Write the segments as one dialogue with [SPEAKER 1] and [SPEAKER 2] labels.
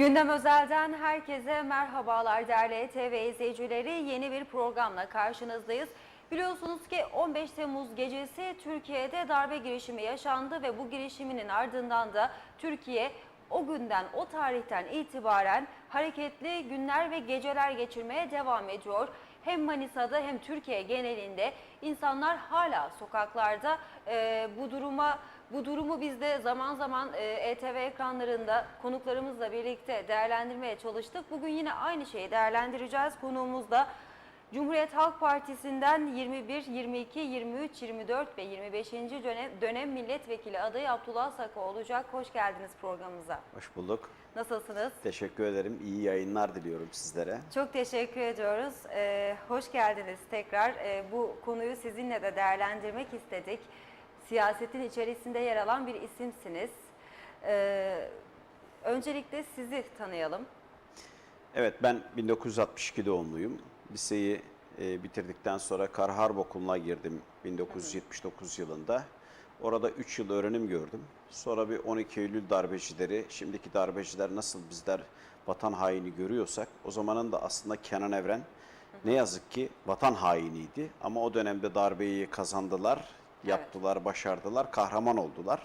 [SPEAKER 1] Gündem Özel'den herkese merhabalar değerli TV izleyicileri. Yeni bir programla karşınızdayız. Biliyorsunuz ki 15 Temmuz gecesi Türkiye'de darbe girişimi yaşandı ve bu girişiminin ardından da Türkiye o günden, o tarihten itibaren hareketli günler ve geceler geçirmeye devam ediyor. Hem Manisa'da hem Türkiye genelinde insanlar hala sokaklarda Ee, bu duruma bu durumu biz de zaman zaman e, ETV ekranlarında konuklarımızla birlikte değerlendirmeye çalıştık. Bugün yine aynı şeyi değerlendireceğiz. Konuğumuz da Cumhuriyet Halk Partisi'nden 21, 22, 23, 24 ve 25. dönem, dönem milletvekili adayı Abdullah Saka olacak. Hoş geldiniz programımıza.
[SPEAKER 2] Hoş bulduk.
[SPEAKER 1] Nasılsınız?
[SPEAKER 2] Teşekkür ederim. İyi yayınlar diliyorum sizlere.
[SPEAKER 1] Çok teşekkür ediyoruz. Ee, hoş geldiniz tekrar. Ee, bu konuyu sizinle de değerlendirmek istedik. Siyasetin içerisinde yer alan bir isimsiniz. Ee, öncelikle sizi tanıyalım.
[SPEAKER 2] Evet ben 1962 doğumluyum. Liseyi e, bitirdikten sonra Kar Harp Okulu'na girdim 1979 yılında. Orada 3 yıl öğrenim gördüm. Sonra bir 12 Eylül darbecileri, şimdiki darbeciler nasıl bizler vatan haini görüyorsak o zamanın da aslında Kenan Evren ne yazık ki vatan hainiydi. Ama o dönemde darbeyi kazandılar, yaptılar, başardılar, kahraman oldular.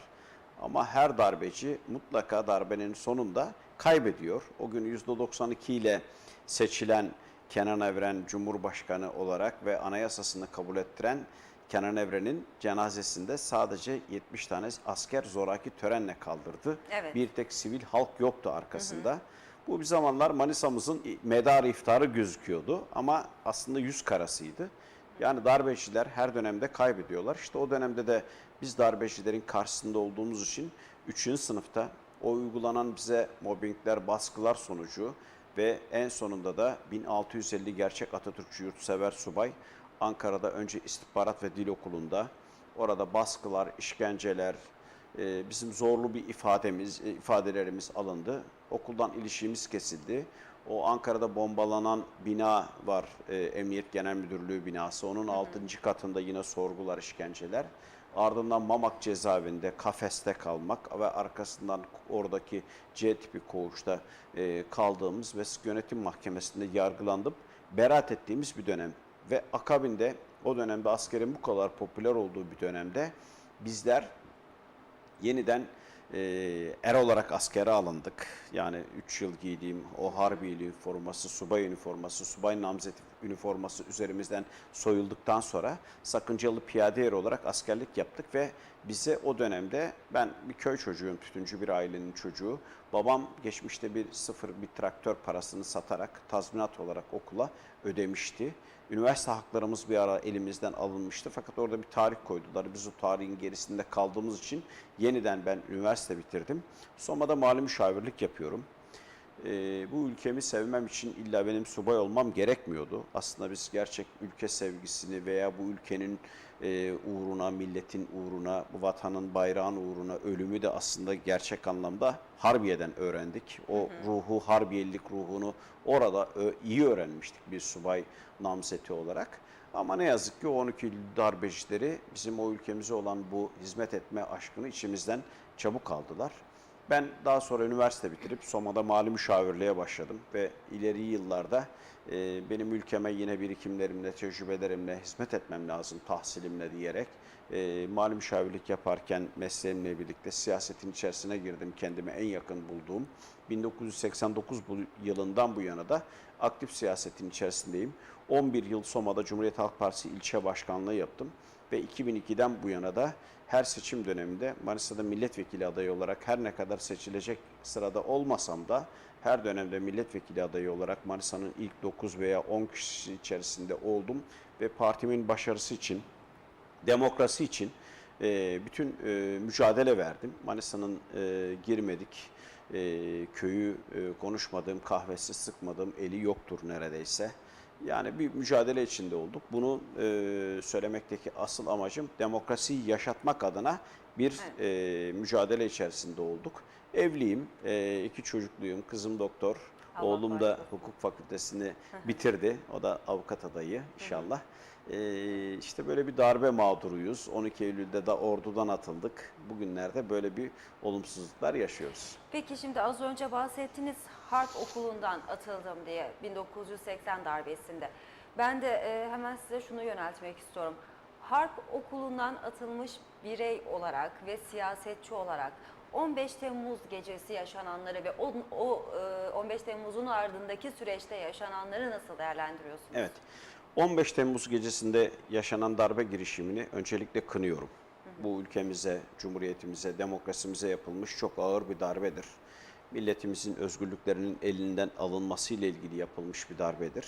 [SPEAKER 2] Ama her darbeci mutlaka darbenin sonunda kaybediyor. O gün %92 ile seçilen Kenan Evren Cumhurbaşkanı olarak ve anayasasını kabul ettiren Kenan Evren'in cenazesinde sadece 70 tane asker zoraki törenle kaldırdı.
[SPEAKER 1] Evet.
[SPEAKER 2] Bir tek sivil halk yoktu arkasında. Bu bir zamanlar Manisa'mızın medarı iftarı gözüküyordu ama aslında yüz karasıydı. Yani darbeciler her dönemde kaybediyorlar. İşte o dönemde de biz darbecilerin karşısında olduğumuz için 3. sınıfta o uygulanan bize mobbingler, baskılar sonucu ve en sonunda da 1650 gerçek Atatürkçü yurtsever subay Ankara'da önce istihbarat ve dil okulunda orada baskılar, işkenceler, e, bizim zorlu bir ifademiz, e, ifadelerimiz alındı. Okuldan ilişkimiz kesildi. O Ankara'da bombalanan bina var, e, Emniyet Genel Müdürlüğü binası. Onun 6. katında yine sorgular, işkenceler. Ardından Mamak cezaevinde kafeste kalmak ve arkasından oradaki C tipi koğuşta e, kaldığımız ve yönetim mahkemesinde yargılanıp beraat ettiğimiz bir dönem. Ve akabinde o dönemde askerin bu kadar popüler olduğu bir dönemde bizler yeniden e, er olarak askere alındık. Yani 3 yıl giydiğim o harbi üniforması, subay üniforması, subay namzeti üniforması üzerimizden soyulduktan sonra sakıncalı piyade er olarak askerlik yaptık ve bize o dönemde ben bir köy çocuğuyum, tütüncü bir ailenin çocuğu. Babam geçmişte bir sıfır bir traktör parasını satarak tazminat olarak okula ödemişti. Üniversite haklarımız bir ara elimizden alınmıştı fakat orada bir tarih koydular. Biz o tarihin gerisinde kaldığımız için yeniden ben üniversite bitirdim. Soma'da mali müşavirlik yapıyorum. Ee, bu ülkemi sevmem için illa benim subay olmam gerekmiyordu. Aslında biz gerçek ülke sevgisini veya bu ülkenin e, uğruna, milletin uğruna, bu vatanın bayrağın uğruna ölümü de aslında gerçek anlamda Harbiye'den öğrendik. O ruhu, Harbiyelik ruhunu orada iyi öğrenmiştik bir subay namzeti olarak. Ama ne yazık ki o 12 Eylül darbecileri bizim o ülkemize olan bu hizmet etme aşkını içimizden çabuk aldılar. Ben daha sonra üniversite bitirip Soma'da mali müşavirliğe başladım ve ileri yıllarda e, benim ülkeme yine birikimlerimle, tecrübelerimle hizmet etmem lazım tahsilimle diyerek e, mali müşavirlik yaparken mesleğimle birlikte siyasetin içerisine girdim kendime en yakın bulduğum. 1989 bu yılından bu yana da aktif siyasetin içerisindeyim. 11 yıl Soma'da Cumhuriyet Halk Partisi ilçe başkanlığı yaptım ve 2002'den bu yana da her seçim döneminde Manisa'da milletvekili adayı olarak her ne kadar seçilecek sırada olmasam da her dönemde milletvekili adayı olarak Manisa'nın ilk 9 veya 10 kişisi içerisinde oldum ve partimin başarısı için, demokrasi için e, bütün e, mücadele verdim. Manisa'nın e, girmedik, köyü konuşmadığım, kahvesi sıkmadığım eli yoktur neredeyse. Yani bir mücadele içinde olduk. Bunu e, söylemekteki asıl amacım demokrasiyi yaşatmak adına bir e, mücadele içerisinde olduk. Evliyim, e, iki çocukluyum, kızım doktor,
[SPEAKER 1] Allah
[SPEAKER 2] Oğlum da
[SPEAKER 1] bağışlasın.
[SPEAKER 2] hukuk fakültesini bitirdi. O da avukat adayı inşallah. Ee, işte böyle bir darbe mağduruyuz. 12 Eylül'de de ordudan atıldık. Bugünlerde böyle bir olumsuzluklar yaşıyoruz.
[SPEAKER 1] Peki şimdi az önce bahsettiniz Harp Okulu'ndan atıldım diye 1980 darbesinde. Ben de e, hemen size şunu yöneltmek istiyorum. Harp Okulu'ndan atılmış birey olarak ve siyasetçi olarak 15 Temmuz gecesi yaşananları ve o, o e, 15 Temmuz'un ardındaki süreçte yaşananları nasıl değerlendiriyorsunuz?
[SPEAKER 2] Evet. 15 Temmuz gecesinde yaşanan darbe girişimini öncelikle kınıyorum. Bu ülkemize, cumhuriyetimize, demokrasimize yapılmış çok ağır bir darbedir. Milletimizin özgürlüklerinin elinden alınması ile ilgili yapılmış bir darbedir.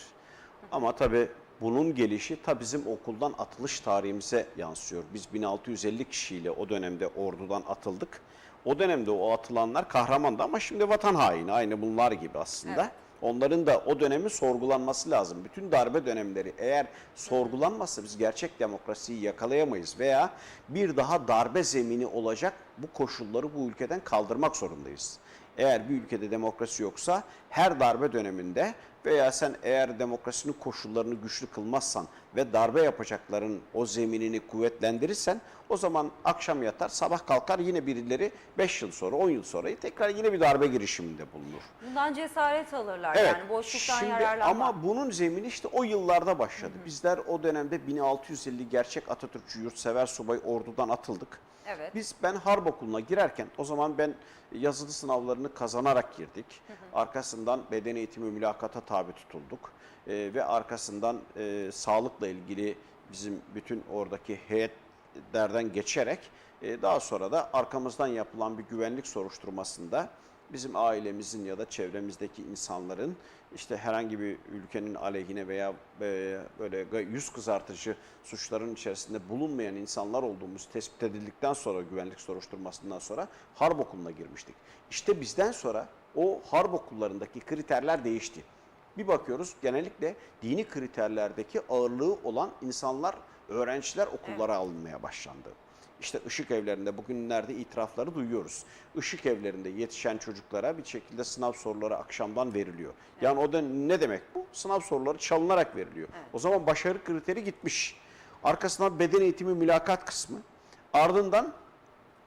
[SPEAKER 2] Ama tabii bunun gelişi ta bizim okuldan atılış tarihimize yansıyor. Biz 1650 kişiyle o dönemde ordudan atıldık. O dönemde o atılanlar kahramandı ama şimdi vatan haini aynı bunlar gibi aslında.
[SPEAKER 1] Evet.
[SPEAKER 2] Onların da o dönemi sorgulanması lazım. Bütün darbe dönemleri eğer sorgulanmazsa biz gerçek demokrasiyi yakalayamayız veya bir daha darbe zemini olacak bu koşulları bu ülkeden kaldırmak zorundayız. Eğer bir ülkede demokrasi yoksa her darbe döneminde veya sen eğer demokrasinin koşullarını güçlü kılmazsan ve darbe yapacakların o zeminini kuvvetlendirirsen o zaman akşam yatar sabah kalkar yine birileri 5 yıl sonra 10 yıl sonra tekrar yine bir darbe girişiminde bulunur.
[SPEAKER 1] Bundan cesaret alırlar
[SPEAKER 2] Evet.
[SPEAKER 1] yani boşluktan
[SPEAKER 2] Şimdi
[SPEAKER 1] yararlanma.
[SPEAKER 2] ama bunun zemini işte o yıllarda başladı. Bizler o dönemde 1650 gerçek Atatürkçü yurtsever subay ordudan atıldık.
[SPEAKER 1] Evet.
[SPEAKER 2] Biz ben harp okuluna girerken o zaman ben yazılı sınavlarını kazanarak girdik. Arkasından beden eğitimi mülakata tabi tutulduk. Ee, ve arkasından e, sağlıkla ilgili bizim bütün oradaki heyetlerden geçerek e, daha sonra da arkamızdan yapılan bir güvenlik soruşturmasında bizim ailemizin ya da çevremizdeki insanların işte herhangi bir ülkenin aleyhine veya e, böyle yüz kızartıcı suçların içerisinde bulunmayan insanlar olduğumuz tespit edildikten sonra güvenlik soruşturmasından sonra harp okuluna girmiştik. İşte bizden sonra o harp okullarındaki kriterler değişti. Bir bakıyoruz genellikle dini kriterlerdeki ağırlığı olan insanlar, öğrenciler okullara alınmaya başlandı. İşte ışık evlerinde bugünlerde itirafları duyuyoruz. Işık evlerinde yetişen çocuklara bir şekilde sınav soruları akşamdan veriliyor. Yani o da ne demek bu? Sınav soruları çalınarak veriliyor. O zaman başarı kriteri gitmiş. Arkasından beden eğitimi mülakat kısmı. Ardından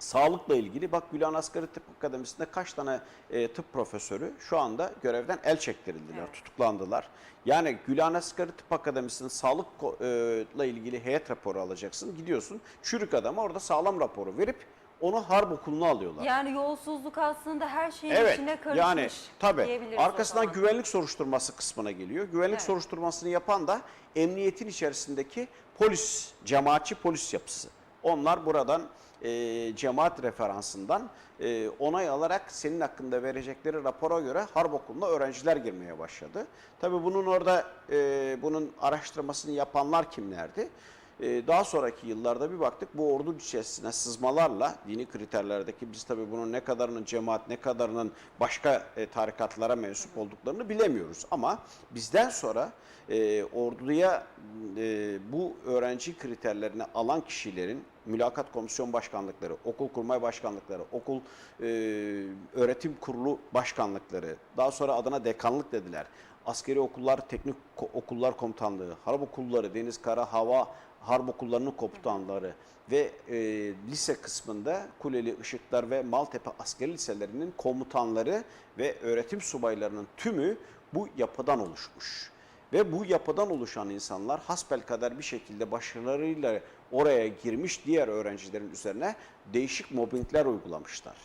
[SPEAKER 2] Sağlıkla ilgili bak Gülhan Asgari Tıp Akademisi'nde kaç tane e, tıp profesörü şu anda görevden el çektirildiler,
[SPEAKER 1] Evet.
[SPEAKER 2] tutuklandılar. Yani Gülhan Asgari Tıp Akademisi'nin sağlıkla ilgili heyet raporu alacaksın. Gidiyorsun çürük adama orada sağlam raporu verip onu harp okuluna alıyorlar.
[SPEAKER 1] Yani yolsuzluk aslında her şeyin
[SPEAKER 2] Evet
[SPEAKER 1] içine karışmış
[SPEAKER 2] yani tabii arkasından güvenlik soruşturması kısmına geliyor. Güvenlik
[SPEAKER 1] Evet.
[SPEAKER 2] soruşturmasını yapan da emniyetin içerisindeki polis, cemaatçi polis yapısı. Onlar buradan e, cemaat referansından e, onay alarak senin hakkında verecekleri rapora göre harp okuluna öğrenciler girmeye başladı. Tabii bunun orada e, bunun araştırmasını yapanlar kimlerdi? Ee, Daha sonraki yıllarda bir baktık bu ordu içerisine sızmalarla dini kriterlerdeki biz tabii bunun ne kadarının cemaat ne kadarının başka e, tarikatlara mensup olduklarını bilemiyoruz. Ama bizden sonra e, orduya e, bu öğrenci kriterlerini alan kişilerin mülakat komisyon başkanlıkları, okul kurmay başkanlıkları, okul öğretim kurulu başkanlıkları, daha sonra adına dekanlık dediler. Askeri okullar, teknik okullar komutanlığı, harp okulları, deniz, kara, hava harp okullarının komutanları ve e, lise kısmında Kuleli, Işıklar ve Maltepe askeri liselerinin komutanları ve öğretim subaylarının tümü bu yapıdan oluşmuş. Ve bu yapıdan oluşan insanlar hasbelkader bir şekilde başarılarıyla oraya girmiş diğer öğrencilerin üzerine değişik mobbingler uygulamışlar.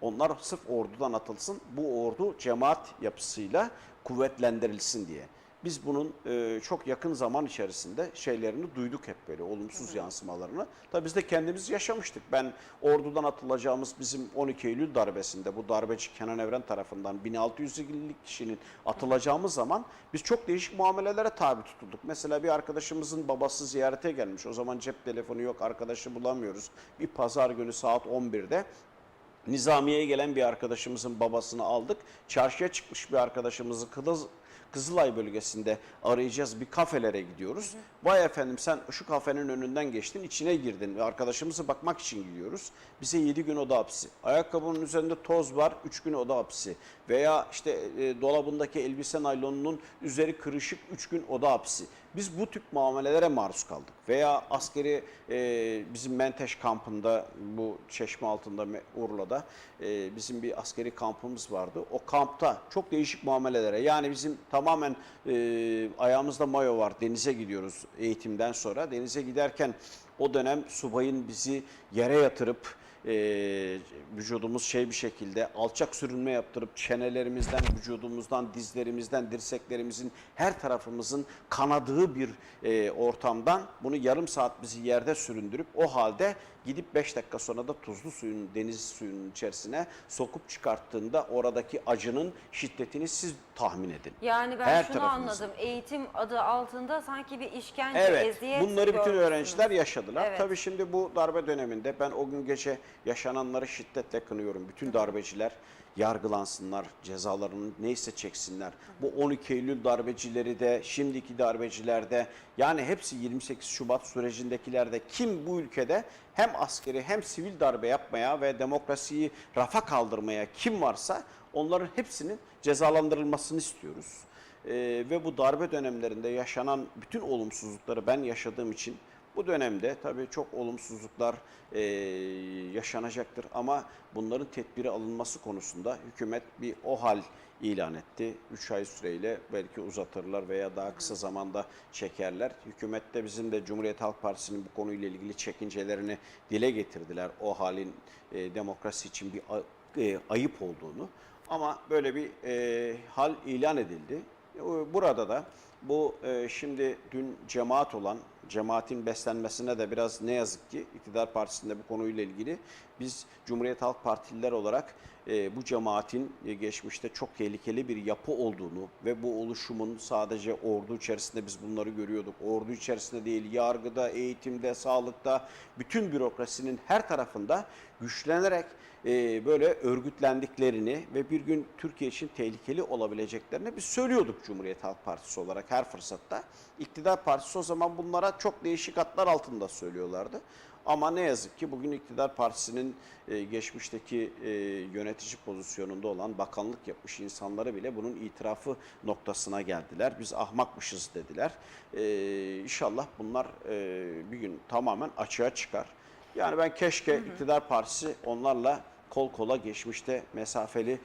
[SPEAKER 2] Onlar sırf ordudan atılsın, bu ordu cemaat yapısıyla kuvvetlendirilsin diye. Biz bunun e, çok yakın zaman içerisinde şeylerini duyduk hep böyle olumsuz yansımalarını. Tabii biz de kendimiz yaşamıştık. Ben ordudan atılacağımız bizim 12 Eylül darbesinde bu darbeci Kenan Evren tarafından 1650 kişinin atılacağımız zaman biz çok değişik muamelelere tabi tutulduk. Mesela bir arkadaşımızın babası ziyarete gelmiş. O zaman cep telefonu yok, arkadaşı bulamıyoruz. Bir pazar günü saat 11'de Nizamiye'ye gelen bir arkadaşımızın babasını aldık. Çarşıya çıkmış bir arkadaşımızı kılık, Kızılay bölgesinde arayacağız bir kafelere gidiyoruz. Vay efendim sen şu kafenin önünden geçtin içine girdin ve arkadaşımıza bakmak için gidiyoruz. Bize 7 gün oda hapsi. Ayakkabının üzerinde toz var 3 gün oda hapsi. Veya işte e, dolabındaki elbise naylonunun üzeri kırışık 3 gün oda hapsi. Biz bu tip muamelelere maruz kaldık. Veya askeri e, bizim Menteş kampında bu çeşme altında Urla'da e, bizim bir askeri kampımız vardı. O kampta çok değişik muamelelere yani bizim tamamen e, ayağımızda mayo var denize gidiyoruz eğitimden sonra. Denize giderken o dönem subayın bizi yere yatırıp e, vücudumuz şey bir şekilde alçak sürünme yaptırıp çenelerimizden, vücudumuzdan, dizlerimizden, dirseklerimizin her tarafımızın kanadığı bir e, ortamdan bunu yarım saat bizi yerde süründürüp o halde gidip 5 dakika sonra da tuzlu suyun, deniz suyunun içerisine sokup çıkarttığında oradaki acının şiddetini siz tahmin edin.
[SPEAKER 1] Yani ben
[SPEAKER 2] Her
[SPEAKER 1] şunu
[SPEAKER 2] tarafımızın.
[SPEAKER 1] anladım. Eğitim adı altında sanki bir işkence,
[SPEAKER 2] Evet,
[SPEAKER 1] eziyet
[SPEAKER 2] bunları bütün öğrenciler yaşadılar.
[SPEAKER 1] Evet.
[SPEAKER 2] Tabii şimdi bu darbe döneminde ben o gün gece yaşananları şiddetle kınıyorum. Bütün darbeciler yargılansınlar, cezalarını neyse çeksinler. Bu 12 Eylül darbecileri de, şimdiki darbeciler de, yani hepsi 28 Şubat sürecindekilerde kim bu ülkede hem askeri hem sivil darbe yapmaya ve demokrasiyi rafa kaldırmaya kim varsa onların hepsinin cezalandırılmasını istiyoruz. Ee, ve bu darbe dönemlerinde yaşanan bütün olumsuzlukları ben yaşadığım için bu dönemde tabii çok olumsuzluklar e, yaşanacaktır ama bunların tedbiri alınması konusunda hükümet bir o hal ilan etti. 3 ay süreyle belki uzatırlar veya daha kısa zamanda çekerler. Hükümette bizim de Cumhuriyet Halk Partisi'nin bu konuyla ilgili çekincelerini dile getirdiler. O halin e, demokrasi için bir e, ayıp olduğunu. Ama böyle bir e, hal ilan edildi. Burada da bu e, şimdi dün cemaat olan cemaatin beslenmesine de biraz ne yazık ki iktidar partisinde bu konuyla ilgili biz Cumhuriyet Halk Partililer olarak e, bu cemaatin e, geçmişte çok tehlikeli bir yapı olduğunu ve bu oluşumun sadece ordu içerisinde biz bunları görüyorduk. Ordu içerisinde değil, yargıda, eğitimde, sağlıkta, bütün bürokrasinin her tarafında güçlenerek e, böyle örgütlendiklerini ve bir gün Türkiye için tehlikeli olabileceklerini biz söylüyorduk Cumhuriyet Halk Partisi olarak her fırsatta. İktidar Partisi o zaman bunlara çok değişik atlar altında söylüyorlardı. Ama ne yazık ki bugün iktidar partisinin e, geçmişteki e, yönetici pozisyonunda olan bakanlık yapmış insanları bile bunun itirafı noktasına geldiler. Biz ahmakmışız dediler. E, inşallah bunlar e, bir gün tamamen açığa çıkar. Yani ben keşke iktidar partisi onlarla kol kola geçmişte mesafeli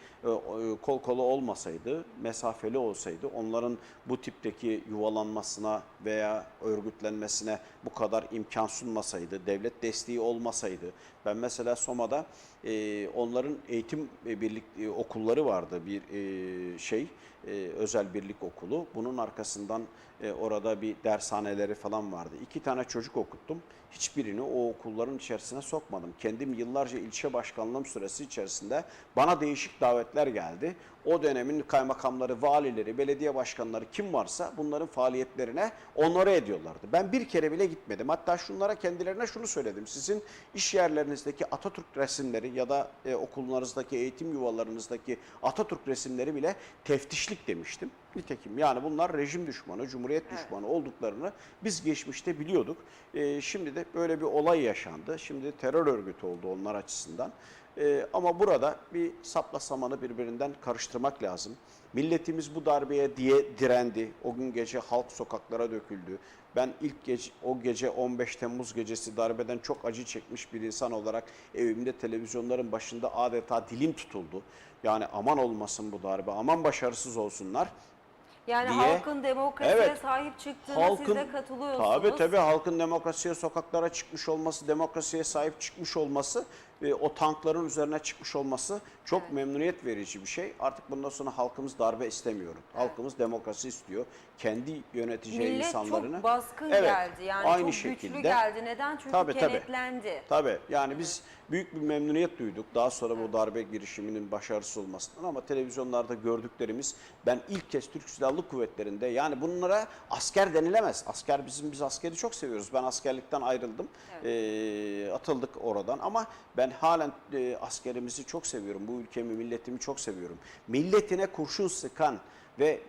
[SPEAKER 2] kol kola olmasaydı, mesafeli olsaydı onların bu tipteki yuvalanmasına veya örgütlenmesine bu kadar imkan sunmasaydı, devlet desteği olmasaydı. Ben mesela Soma'da e, onların eğitim e, birlik e, okulları vardı bir e, şey e, özel birlik okulu. Bunun arkasından e, orada bir dershaneleri falan vardı. İki tane çocuk okuttum. Hiçbirini o okulların içerisine sokmadım. Kendim yıllarca ilçe başkanlığım süresi içerisinde bana değişik davetler geldi. O dönemin kaymakamları, valileri, belediye başkanları kim varsa bunların faaliyetlerine onları ediyorlardı. Ben bir kere bile gitmedim. Hatta şunlara kendilerine şunu söyledim. Sizin iş yerlerinizdeki Atatürk resimleri ya da e, okullarınızdaki, eğitim yuvalarınızdaki Atatürk resimleri bile teftişlik demiştim. Nitekim yani bunlar rejim düşmanı, cumhuriyet
[SPEAKER 1] Evet.
[SPEAKER 2] düşmanı olduklarını biz geçmişte biliyorduk. E, şimdi de böyle bir olay yaşandı. Şimdi terör örgütü oldu onlar açısından. E, ama burada bir sapla samanı birbirinden karıştırmak lazım. Milletimiz bu darbeye diye direndi. O gün gece halk sokaklara döküldü. Ben ilk gece, o gece 15 Temmuz gecesi darbeden çok acı çekmiş bir insan olarak evimde televizyonların başında adeta dilim tutuldu. Yani aman olmasın bu darbe, aman başarısız olsunlar.
[SPEAKER 1] Yani
[SPEAKER 2] diye-
[SPEAKER 1] halkın demokrasiye
[SPEAKER 2] Evet.
[SPEAKER 1] sahip çıktığına siz de katılıyorsunuz.
[SPEAKER 2] Tabii tabii halkın demokrasiye sokaklara çıkmış olması, demokrasiye sahip çıkmış olması, e, o tankların üzerine çıkmış olması çok
[SPEAKER 1] Evet.
[SPEAKER 2] memnuniyet verici bir şey. Artık bundan sonra halkımız darbe istemiyor. Halkımız demokrasi istiyor. Kendi yöneteceği
[SPEAKER 1] Millet
[SPEAKER 2] insanlarını.
[SPEAKER 1] çok baskın
[SPEAKER 2] Evet,
[SPEAKER 1] geldi. Yani
[SPEAKER 2] aynı
[SPEAKER 1] çok
[SPEAKER 2] şekilde.
[SPEAKER 1] güçlü geldi. Neden? Çünkü
[SPEAKER 2] Tabii, tabii.
[SPEAKER 1] kenetlendi.
[SPEAKER 2] Tabii yani biz büyük bir memnuniyet duyduk daha sonra bu darbe girişiminin başarısız olmasından ama televizyonlarda gördüklerimiz ben ilk kez Türk Silahlı Kuvvetleri'nde yani bunlara asker denilemez. Asker bizim biz askeri çok seviyoruz. Ben askerlikten ayrıldım. Ee, atıldık oradan ama ben halen e, askerimizi çok seviyorum. Bu ülkemi, milletimi çok seviyorum. Milletine kurşun sıkan ve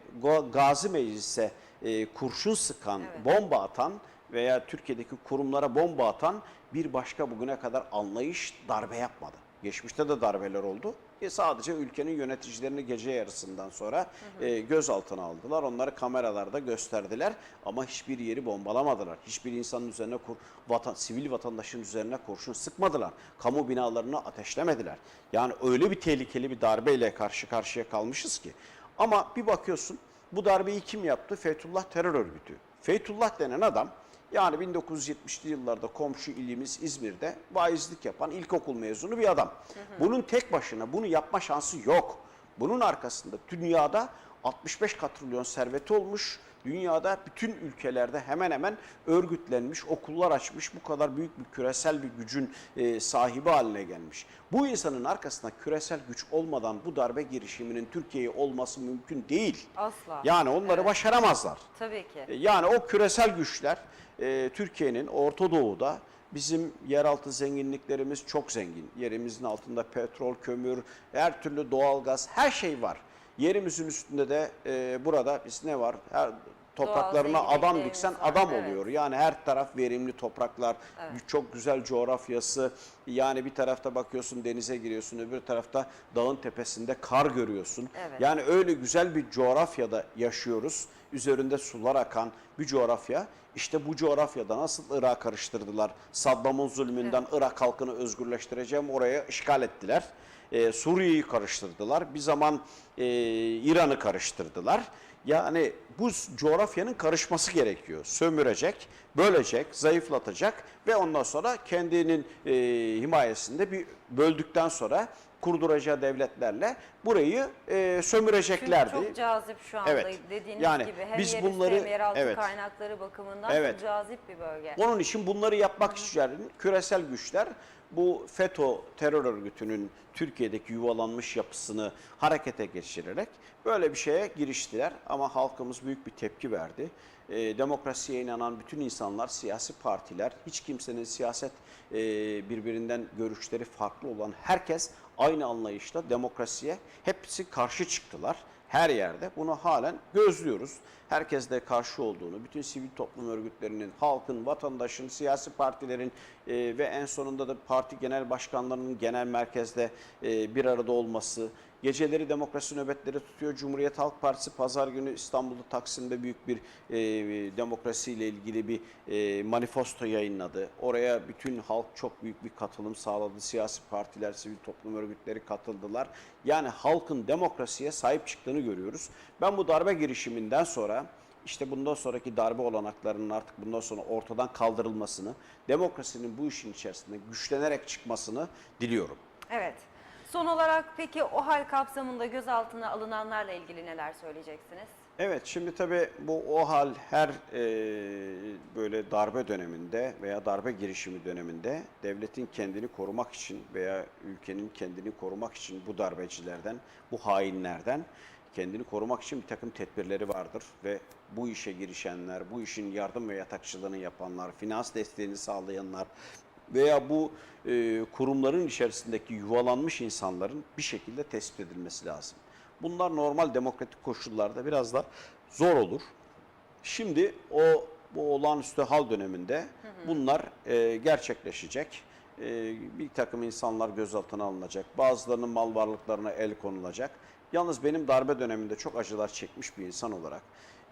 [SPEAKER 2] Gazi Meclis'e e, kurşun sıkan,
[SPEAKER 1] Evet.
[SPEAKER 2] bomba atan veya Türkiye'deki kurumlara bomba atan bir başka bugüne kadar anlayış darbe yapmadı. Geçmişte de darbeler oldu. E sadece ülkenin yöneticilerini gece yarısından sonra e, gözaltına aldılar. Onları kameralarda gösterdiler ama hiçbir yeri bombalamadılar. Hiçbir insanın üzerine kur, vatan, sivil vatandaşın üzerine kurşun sıkmadılar. Kamu binalarını ateşlemediler. Yani öyle bir tehlikeli bir darbeyle karşı karşıya kalmışız ki. Ama bir bakıyorsun bu darbeyi kim yaptı? Fethullah terör örgütü. Fethullah denen adam yani 1970'li yıllarda komşu ilimiz İzmir'de vaizlik yapan ilkokul mezunu bir adam. Bunun tek başına bunu yapma şansı yok. Bunun arkasında dünyada 65 katrilyon serveti olmuş. Dünyada bütün ülkelerde hemen hemen örgütlenmiş, okullar açmış, bu kadar büyük bir küresel bir gücün e, sahibi haline gelmiş. Bu insanın arkasında küresel güç olmadan bu darbe girişiminin Türkiye'ye olması mümkün değil.
[SPEAKER 1] Asla.
[SPEAKER 2] Yani onları
[SPEAKER 1] Evet.
[SPEAKER 2] başaramazlar.
[SPEAKER 1] Tabii ki.
[SPEAKER 2] E, Yani o küresel güçler e, Türkiye'nin Orta Doğu'da bizim yeraltı zenginliklerimiz çok zengin. Yerimizin altında petrol, kömür, her türlü doğalgaz, her şey var. Yerimizin üstünde de e, burada biz ne var? Her topraklarına adam diksen adam
[SPEAKER 1] evet.
[SPEAKER 2] oluyor. Yani her taraf verimli topraklar, çok güzel coğrafyası. Yani bir tarafta bakıyorsun denize giriyorsun, öbür tarafta dağın tepesinde kar görüyorsun.
[SPEAKER 1] Evet.
[SPEAKER 2] Yani öyle güzel bir coğrafyada yaşıyoruz. Üzerinde sular akan bir coğrafya. İşte bu coğrafyada nasıl Irak'ı karıştırdılar? Saddam'ın zulmünden Irak halkını özgürleştireceğim oraya işgal ettiler. Ee, Suriye'yi karıştırdılar. Bir zaman e, İran'ı karıştırdılar. Yani bu coğrafyanın karışması gerekiyor. Sömürecek, bölecek, zayıflatacak ve ondan sonra kendinin e, himayesinde bir böldükten sonra kurduracağı devletlerle burayı e,
[SPEAKER 1] Çünkü
[SPEAKER 2] sömüreceklerdi.
[SPEAKER 1] çok cazip şu anda
[SPEAKER 2] Evet.
[SPEAKER 1] dediğiniz
[SPEAKER 2] Yani
[SPEAKER 1] gibi. Hem
[SPEAKER 2] biz bunları-
[SPEAKER 1] hem yeraltı
[SPEAKER 2] evet.
[SPEAKER 1] kaynakları bakımından
[SPEAKER 2] Evet.
[SPEAKER 1] çok cazip bir bölge.
[SPEAKER 2] Onun için bunları yapmak isteyen küresel güçler bu FETÖ terör örgütünün Türkiye'deki yuvalanmış yapısını harekete geçirerek böyle bir şeye giriştiler. Ama halkımız büyük bir tepki verdi. E, demokrasiye inanan bütün insanlar, siyasi partiler, hiç kimsenin siyaset e, birbirinden görüşleri farklı olan herkes aynı anlayışla demokrasiye hepsi karşı çıktılar her yerde. Bunu halen gözlüyoruz. Herkes de karşı olduğunu, bütün sivil toplum örgütlerinin, halkın, vatandaşın, siyasi partilerin e, ve en sonunda da parti genel başkanlarının genel merkezde e, bir arada olması, geceleri demokrasi nöbetleri tutuyor. Cumhuriyet Halk Partisi pazar günü İstanbul'da Taksim'de büyük bir e, demokrasiyle ilgili bir e, manifesto yayınladı. Oraya bütün halk çok büyük bir katılım sağladı. Siyasi partiler, sivil toplum örgütleri katıldılar. Yani halkın demokrasiye sahip çıktığını görüyoruz. Ben bu darbe girişiminden sonra işte bundan sonraki darbe olanaklarının artık bundan sonra ortadan kaldırılmasını, demokrasinin bu işin içerisinde güçlenerek çıkmasını diliyorum.
[SPEAKER 1] Evet. Son olarak peki o hal kapsamında gözaltına alınanlarla ilgili neler söyleyeceksiniz?
[SPEAKER 2] Evet şimdi tabii bu o hal her e, böyle darbe döneminde veya darbe girişimi döneminde devletin kendini korumak için veya ülkenin kendini korumak için bu darbecilerden, bu hainlerden kendini korumak için bir takım tedbirleri vardır ve bu işe girişenler, bu işin yardım ve yatakçılığını yapanlar, finans desteğini sağlayanlar veya bu e, kurumların içerisindeki yuvalanmış insanların bir şekilde tespit edilmesi lazım. Bunlar normal demokratik koşullarda biraz da zor olur. Şimdi o bu olağanüstü hal döneminde bunlar e, gerçekleşecek. E, bir takım insanlar gözaltına alınacak. Bazılarının mal varlıklarına el konulacak. Yalnız benim darbe döneminde çok acılar çekmiş bir insan olarak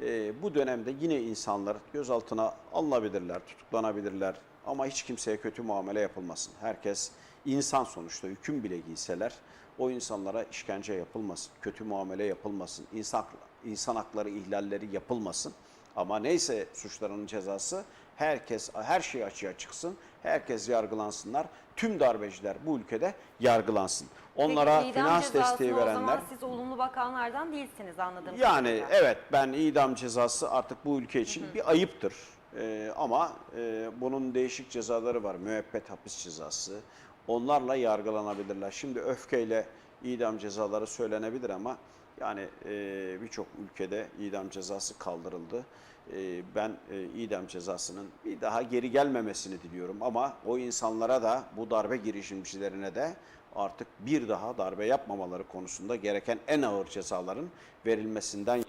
[SPEAKER 2] e, bu dönemde yine insanlar gözaltına alınabilirler, tutuklanabilirler ama hiç kimseye kötü muamele yapılmasın. Herkes insan sonuçta hüküm bile giyseler o insanlara işkence yapılmasın, kötü muamele yapılmasın, insan, insan hakları ihlalleri yapılmasın. Ama neyse suçlarının cezası herkes her şey açığa çıksın, herkes yargılansınlar. Tüm darbeciler bu ülkede yargılansın. Onlara
[SPEAKER 1] Peki,
[SPEAKER 2] finans desteği
[SPEAKER 1] O
[SPEAKER 2] verenler
[SPEAKER 1] zaman siz olumlu bakanlardan değilsiniz anladığım
[SPEAKER 2] yani
[SPEAKER 1] kadarıyla.
[SPEAKER 2] evet ben idam cezası artık bu ülke için bir ayıptır. Ee, ama e, bunun değişik cezaları var. Müebbet hapis cezası. Onlarla yargılanabilirler. Şimdi öfkeyle idam cezaları söylenebilir ama yani e, birçok ülkede idam cezası kaldırıldı. E, ben e, idam cezasının bir daha geri gelmemesini diliyorum ama o insanlara da bu darbe girişimcilerine de artık bir daha darbe yapmamaları konusunda gereken en ağır cezaların verilmesinden. E,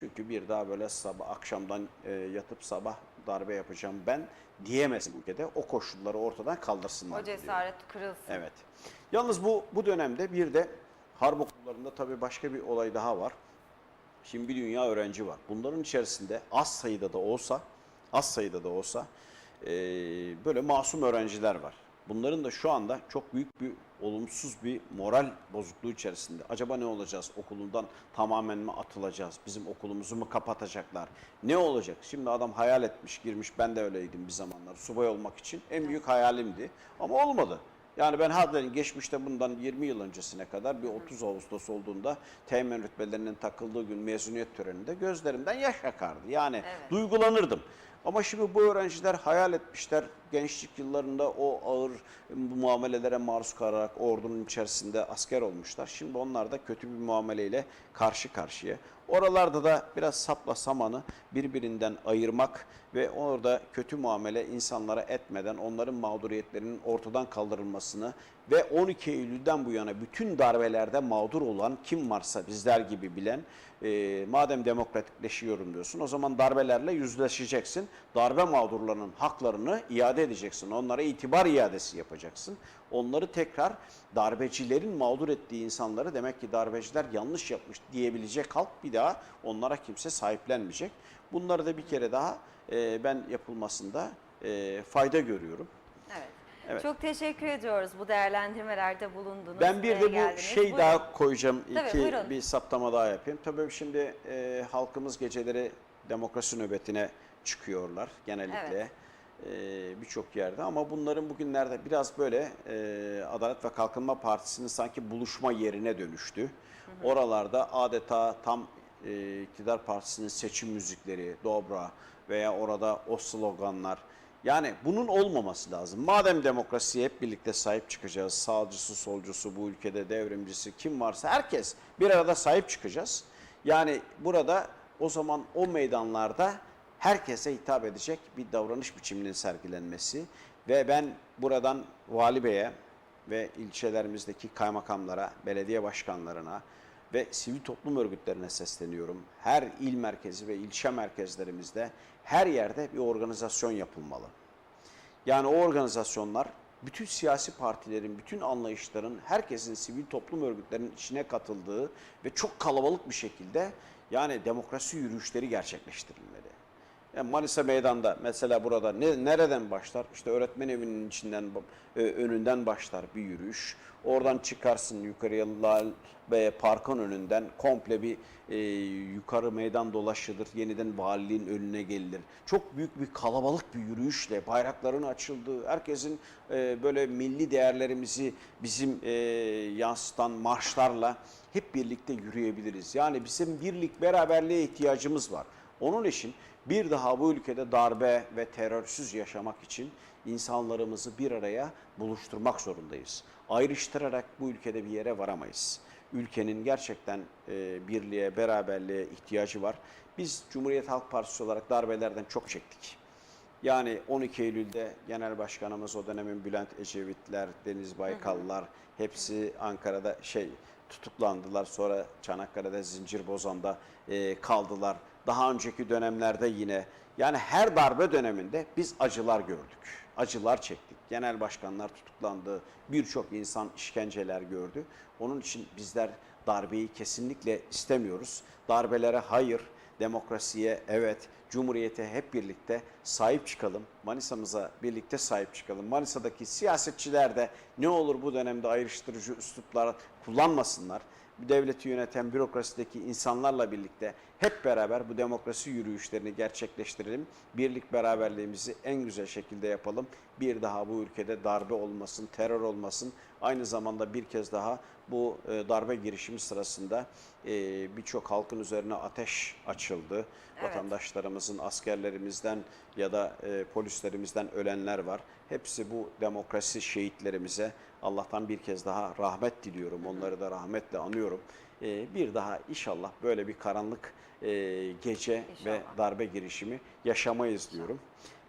[SPEAKER 2] çünkü bir daha böyle sabah akşamdan e, yatıp sabah darbe yapacağım ben diyemez bu ülkede. O koşulları ortadan kaldırsınlar.
[SPEAKER 1] O cesaret kırılsın.
[SPEAKER 2] Evet. Yalnız bu bu dönemde bir de harp okullarında tabii başka bir olay daha var. Şimdi bir dünya öğrenci var. Bunların içerisinde az sayıda da olsa, az sayıda da olsa eee, böyle masum öğrenciler var. Bunların da şu anda çok büyük bir olumsuz bir moral bozukluğu içerisinde. Acaba ne olacağız? Okulundan tamamen mi atılacağız? Bizim okulumuzu mu kapatacaklar? Ne olacak? Şimdi adam hayal etmiş, girmiş. Ben de öyleydim bir zamanlar. Subay olmak için en büyük hayalimdi. Ama olmadı. Yani ben harbiden geçmişte bundan 20 yıl öncesine kadar bir 30 Ağustos olduğunda teğmen rütbelerinin takıldığı gün mezuniyet töreninde gözlerimden yaş akardı. Yani
[SPEAKER 1] Evet.
[SPEAKER 2] duygulanırdım. Ama şimdi bu öğrenciler hayal etmişler gençlik yıllarında o ağır muamelelere maruz kalarak ordunun içerisinde asker olmuşlar. Şimdi onlar da kötü bir muameleyle karşı karşıya. Oralarda da biraz sapla samanı birbirinden ayırmak ve orada kötü muamele insanlara etmeden onların mağduriyetlerinin ortadan kaldırılmasını ve 12 Eylül'den bu yana bütün darbelerde mağdur olan kim varsa bizler gibi bilen e, madem demokratikleşiyorum diyorsun o zaman darbelerle yüzleşeceksin. Darbe mağdurlarının haklarını iade edeceksin. Onlara itibar iadesi yapacaksın. Onları tekrar darbecilerin mağdur ettiği insanları demek ki darbeciler yanlış yapmış diyebilecek halk bir daha onlara kimse sahiplenmeyecek. Bunları da bir kere daha e, ben yapılmasında e, fayda görüyorum.
[SPEAKER 1] Evet.
[SPEAKER 2] Evet.
[SPEAKER 1] Çok teşekkür ediyoruz bu değerlendirmelerde bulundunuz.
[SPEAKER 2] Ben bir de bu
[SPEAKER 1] geldiniz.
[SPEAKER 2] şey
[SPEAKER 1] Buyurun.
[SPEAKER 2] daha koyacağım.
[SPEAKER 1] Tabii,
[SPEAKER 2] iki
[SPEAKER 1] buyurun.
[SPEAKER 2] bir saptama daha yapayım. Tabii şimdi e, halkımız geceleri demokrasi nöbetine çıkıyorlar genellikle. E, Birçok yerde ama bunların bugünlerde biraz böyle e, Adalet ve Kalkınma Partisi'nin sanki buluşma yerine dönüştü. Oralarda adeta tam e, iktidar partisinin seçim müzikleri, dobra veya orada o sloganlar yani bunun olmaması lazım. Madem demokrasiye hep birlikte sahip çıkacağız, sağcısı, solcusu, bu ülkede devrimcisi kim varsa herkes bir arada sahip çıkacağız. Yani burada o zaman o meydanlarda herkese hitap edecek bir davranış biçiminin sergilenmesi ve ben buradan Vali Bey'e ve ilçelerimizdeki kaymakamlara, belediye başkanlarına ve sivil toplum örgütlerine sesleniyorum. Her il merkezi ve ilçe merkezlerimizde her yerde bir organizasyon yapılmalı. Yani o organizasyonlar bütün siyasi partilerin, bütün anlayışların, herkesin sivil toplum örgütlerinin içine katıldığı ve çok kalabalık bir şekilde yani demokrasi yürüyüşleri gerçekleştirilmeli. Yani Manisa Meydan'da mesela burada ne, nereden başlar? İşte öğretmen evinin içinden e, önünden başlar bir yürüyüş. Oradan çıkarsın yukarıya ve parkın önünden komple bir e, yukarı meydan dolaşılır. Yeniden valiliğin önüne gelinir. Çok büyük bir kalabalık bir yürüyüşle bayrakların açıldığı, herkesin e, böyle milli değerlerimizi bizim e, yansıtan marşlarla hep birlikte yürüyebiliriz. Yani bizim birlik beraberliğe ihtiyacımız var. Onun için bir daha bu ülkede darbe ve terörsüz yaşamak için insanlarımızı bir araya buluşturmak zorundayız. Ayrıştırarak bu ülkede bir yere varamayız. Ülkenin gerçekten e, birliğe, beraberliğe ihtiyacı var. Biz Cumhuriyet Halk Partisi olarak darbelerden çok çektik. Yani 12 Eylül'de Genel Başkanımız o dönemin Bülent Ecevitler, Deniz Baykallar hepsi Ankara'da şey tutuklandılar. Sonra Çanakkale'de Zincirbozan'da e, kaldılar. Daha önceki dönemlerde yine yani her darbe döneminde biz acılar gördük. Acılar çektik. Genel başkanlar tutuklandı. Birçok insan işkenceler gördü. Onun için bizler darbeyi kesinlikle istemiyoruz. Darbelere hayır, demokrasiye evet, cumhuriyete hep birlikte sahip çıkalım. Manisa'mıza birlikte sahip çıkalım. Manisa'daki siyasetçiler de ne olur bu dönemde ayrıştırıcı üsluplar kullanmasınlar. Devleti yöneten bürokrasideki insanlarla birlikte hep beraber bu demokrasi yürüyüşlerini gerçekleştirelim. Birlik beraberliğimizi en güzel şekilde yapalım. Bir daha bu ülkede darbe olmasın, terör olmasın. Aynı zamanda bir kez daha bu e, darbe girişimi sırasında e, birçok halkın üzerine ateş açıldı.
[SPEAKER 1] Evet.
[SPEAKER 2] Vatandaşlarımızın, askerlerimizden ya da e, polislerimizden ölenler var. Hepsi bu demokrasi şehitlerimize Allah'tan bir kez daha rahmet diliyorum. Onları da rahmetle anıyorum. E, bir daha inşallah böyle bir karanlık e, gece ve
[SPEAKER 1] İnşallah.
[SPEAKER 2] darbe girişimi yaşamayız diyorum.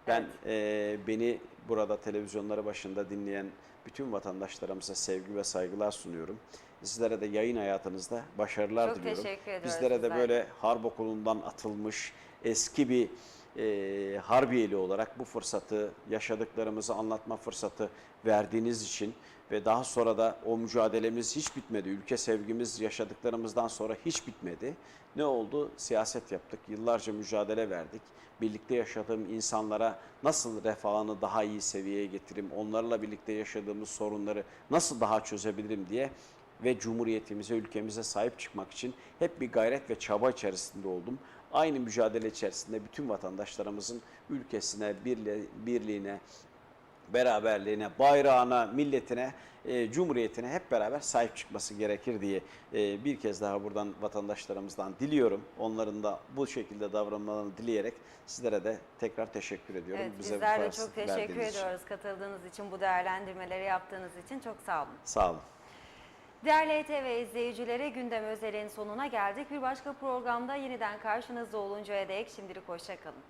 [SPEAKER 2] Ben e, beni burada televizyonları başında dinleyen bütün vatandaşlarımıza sevgi ve saygılar sunuyorum. Sizlere de yayın hayatınızda başarılar
[SPEAKER 1] Çok
[SPEAKER 2] diliyorum.
[SPEAKER 1] teşekkür ediyoruz
[SPEAKER 2] Bizlere de böyle harp okulundan atılmış eski bir e, harbiyeli olarak bu fırsatı, yaşadıklarımızı anlatma fırsatı verdiğiniz için ve daha sonra da o mücadelemiz hiç bitmedi. Ülke sevgimiz yaşadıklarımızdan sonra hiç bitmedi. Ne oldu? Siyaset yaptık. Yıllarca mücadele verdik. Birlikte yaşadığım insanlara nasıl refahını daha iyi seviyeye getireyim, onlarla birlikte yaşadığımız sorunları nasıl daha çözebilirim diye ve cumhuriyetimize, ülkemize sahip çıkmak için hep bir gayret ve çaba içerisinde oldum. Aynı mücadele içerisinde bütün vatandaşlarımızın ülkesine, birli- birliğine, beraberliğine, bayrağına, milletine, e, cumhuriyetine hep beraber sahip çıkması gerekir diye e, bir kez daha buradan vatandaşlarımızdan diliyorum. Onların da bu şekilde davranmalarını dileyerek sizlere de tekrar teşekkür ediyorum.
[SPEAKER 1] Evet,
[SPEAKER 2] Bize
[SPEAKER 1] bizler de çok teşekkür
[SPEAKER 2] verdiğiniz için.
[SPEAKER 1] ediyoruz katıldığınız için, bu değerlendirmeleri yaptığınız için çok sağ olun.
[SPEAKER 2] Sağ olun.
[SPEAKER 1] Değerli ETV izleyicileri gündem özelin sonuna geldik. Bir başka programda yeniden karşınızda oluncaya dek şimdilik hoşçakalın.